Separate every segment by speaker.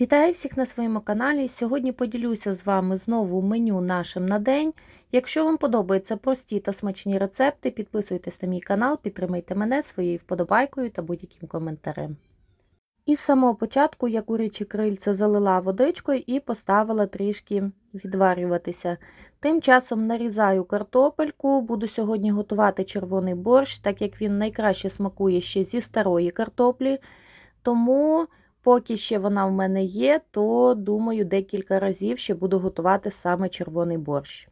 Speaker 1: Вітаю всіх на своєму каналі. Сьогодні поділюся з вами знову меню нашим на день. Якщо вам подобаються прості та смачні рецепти, підписуйтесь на мій канал, підтримайте мене своєю вподобайкою та будь-яким коментарем. Із самого початку я курячі крильця залила водичкою і поставила трішки відварюватися. Тим часом нарізаю картопельку, буду сьогодні готувати червоний борщ, так як він найкраще смакує ще зі старої картоплі. Тому Поки ще вона в мене є, то думаю, декілька разів ще буду готувати саме червоний борщ.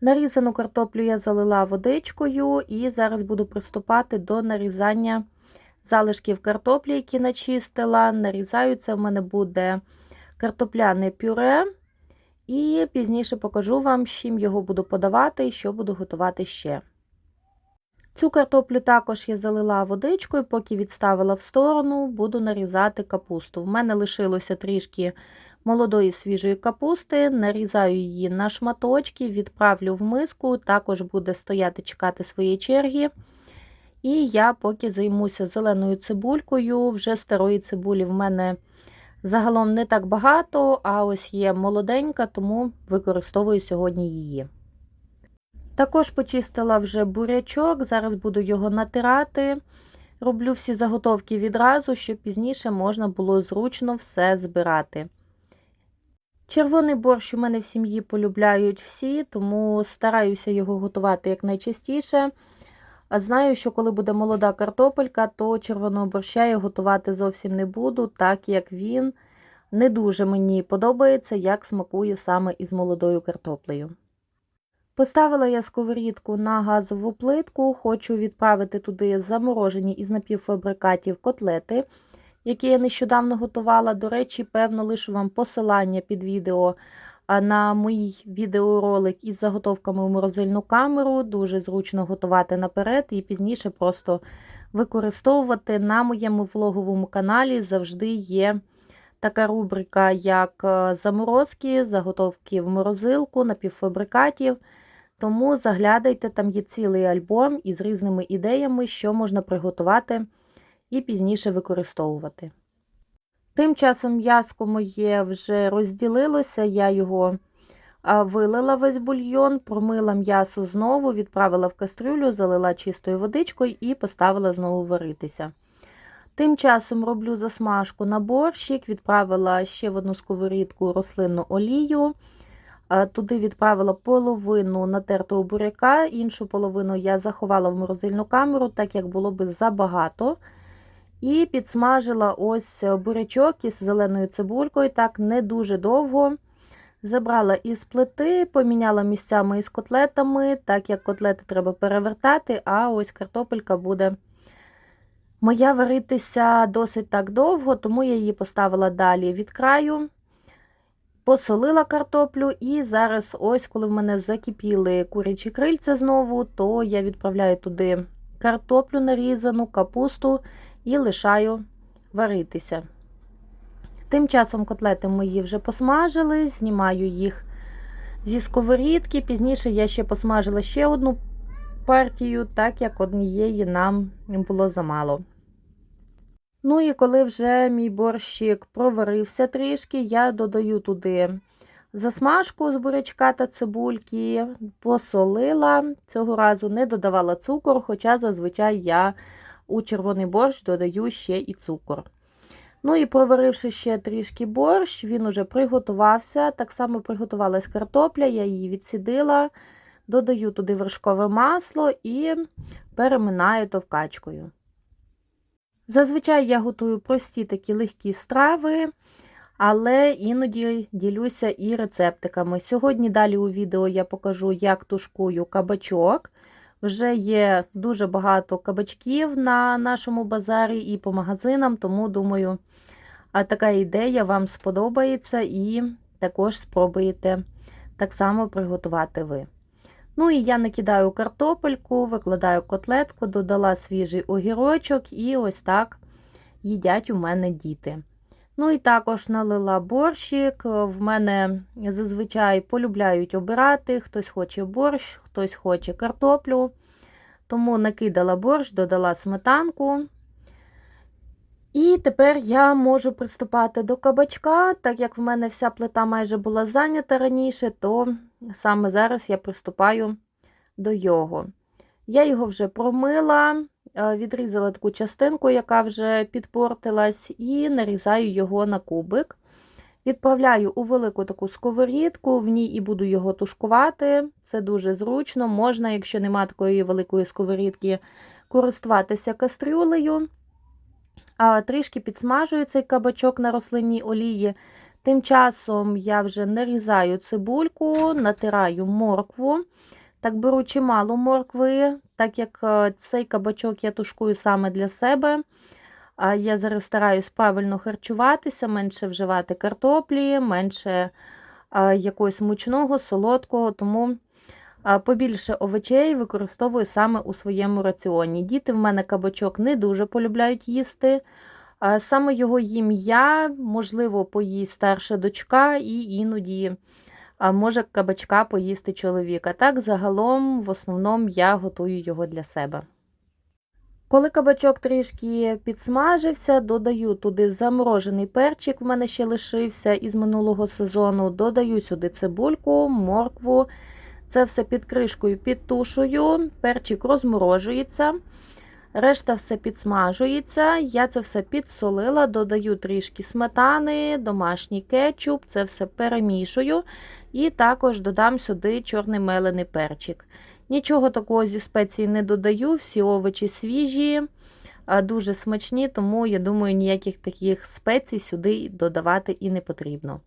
Speaker 1: Нарізану картоплю я залила водичкою і зараз буду приступати до нарізання залишків картоплі, які начистила. Нарізаю це в мене буде картопляне пюре. І пізніше покажу вам, з чим його буду подавати і що буду готувати ще. Цю картоплю також я залила водичкою, поки відставила в сторону, буду нарізати капусту. В мене лишилося трішки молодої свіжої капусти, нарізаю її на шматочки, відправлю в миску, також буде стояти чекати своєї черги. І я поки займуся зеленою цибулькою. Вже старої цибулі в мене загалом не так багато, а ось є молоденька, тому використовую сьогодні її. Також почистила вже бурячок, зараз буду його натирати. Роблю всі заготовки відразу, щоб пізніше можна було зручно все збирати. Червоний борщ у мене в сім'ї полюбляють всі, тому стараюся його готувати якнайчастіше. Знаю, що коли буде молода картопелька, то червоного борща я готувати зовсім не буду, так як він не дуже мені подобається, як смакує саме із молодою картоплею. Поставила я сковорідку на газову плитку, хочу відправити туди заморожені із напівфабрикатів котлети, які я нещодавно готувала. До речі, певно, лишу вам посилання під відео на мій відеоролик із заготовками у морозильну камеру. Дуже зручно готувати наперед і пізніше просто використовувати на моєму влоговому каналі завжди є. Така рубрика, як е, заморозки, заготовки в морозилку, напівфабрикатів. Тому заглядайте, там є цілий альбом із різними ідеями, що можна приготувати і пізніше використовувати. Тим часом м'яско моє вже розділилося, я його вилила весь бульйон, промила м'ясо знову, відправила в кастрюлю, залила чистою водичкою і поставила знову варитися. Тим часом роблю засмажку на борщик, відправила ще в одну сковорідку рослинну олію. Туди відправила половину натертого буряка, іншу половину я заховала в морозильну камеру, так як було би забагато. І підсмажила ось бурячок із зеленою цибулькою, так не дуже довго. Забрала із плити, поміняла місцями із котлетами, так як котлети треба перевертати, а ось картопелька буде моя варитися досить так довго, тому я її поставила далі від краю. Посолила картоплю, і зараз, ось, коли в мене закипіли курячі крильця знову, то я відправляю туди картоплю нарізану, капусту і лишаю варитися. Тим часом котлети мої вже посмажили, знімаю їх зі сковорідки. Пізніше я ще посмажила ще одну партію, так як однієї нам було замало. Ну і коли вже мій борщик проварився трішки, я додаю туди засмажку з бурячка та цибульки, посолила. Цього разу не додавала цукор, хоча зазвичай я у червоний борщ додаю ще і цукор. Ну і проваривши ще трішки борщ, він уже приготувався. Так само приготувалась картопля, я її відсідила, додаю туди вершкове масло і переминаю товкачкою. Зазвичай я готую прості такі легкі страви, але іноді ділюся і рецептиками. Сьогодні далі у відео я покажу, як тушкую кабачок. Вже є дуже багато кабачків на нашому базарі і по магазинам, тому, думаю, така ідея вам сподобається і також спробуєте так само приготувати ви. Ну і я накидаю картопельку, викладаю котлетку, додала свіжий огірочок, і ось так їдять у мене діти. Ну і також налила борщик. В мене зазвичай полюбляють обирати, хтось хоче борщ, хтось хоче картоплю. Тому накидала борщ, додала сметанку. І тепер я можу приступати до кабачка, так як в мене вся плита майже була зайнята раніше, то саме зараз я приступаю до його. Я його вже промила, е, відрізала таку частинку, яка вже підпортилась, і нарізаю його на кубик. Відправляю у велику таку сковорідку, в ній і буду його тушкувати. Це дуже зручно. Можна, якщо немає такої великої сковорідки, користуватися кастрюлею. Трішки підсмажую цей кабачок на рослинній олії. Тим часом я вже нарізаю цибульку, натираю моркву. Так беру чимало моркви, так як е, цей кабачок я тушкую саме для себе. Я зараз стараюсь правильно харчуватися, менше вживати картоплі, менше якогось мучного, солодкого, тому а, побільше овочей використовую саме у своєму раціоні. Діти в мене кабачок не дуже полюбляють їсти. Саме його їм я, можливо, поїсть старша дочка, і іноді може кабачка поїсти чоловіка. Так, загалом, в основному, я готую його для себе. Коли кабачок трішки підсмажився, додаю туди заморожений перчик, в мене ще лишився із минулого сезону. Додаю сюди цибульку, моркву. Це все під кришкою підтушую, перчик розморожується. Решта все підсмажується. Я це все підсолила, додаю трішки сметани, домашній кетчуп, це все перемішую. І також додам сюди чорний мелений перчик. Нічого такого зі спеції не додаю, всі овочі свіжі, дуже смачні, тому, я думаю, ніяких таких спецій сюди додавати і не потрібно.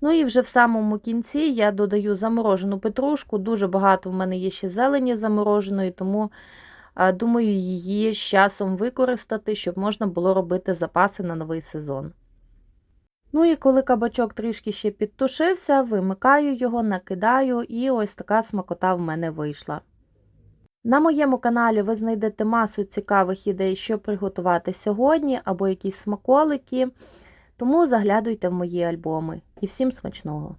Speaker 1: Ну і вже в самому кінці я додаю заморожену петрушку. Дуже багато в мене є ще зелені замороженої, тому думаю, її з часом використати, щоб можна було робити запаси на новий сезон. Ну і коли кабачок трішки ще підтушився, вимикаю його, накидаю, і ось така смакота в мене вийшла. На моєму каналі ви знайдете масу цікавих ідей, що приготувати сьогодні, або якісь смаколики, тому заглядуйте в мої альбоми. І всім смачного!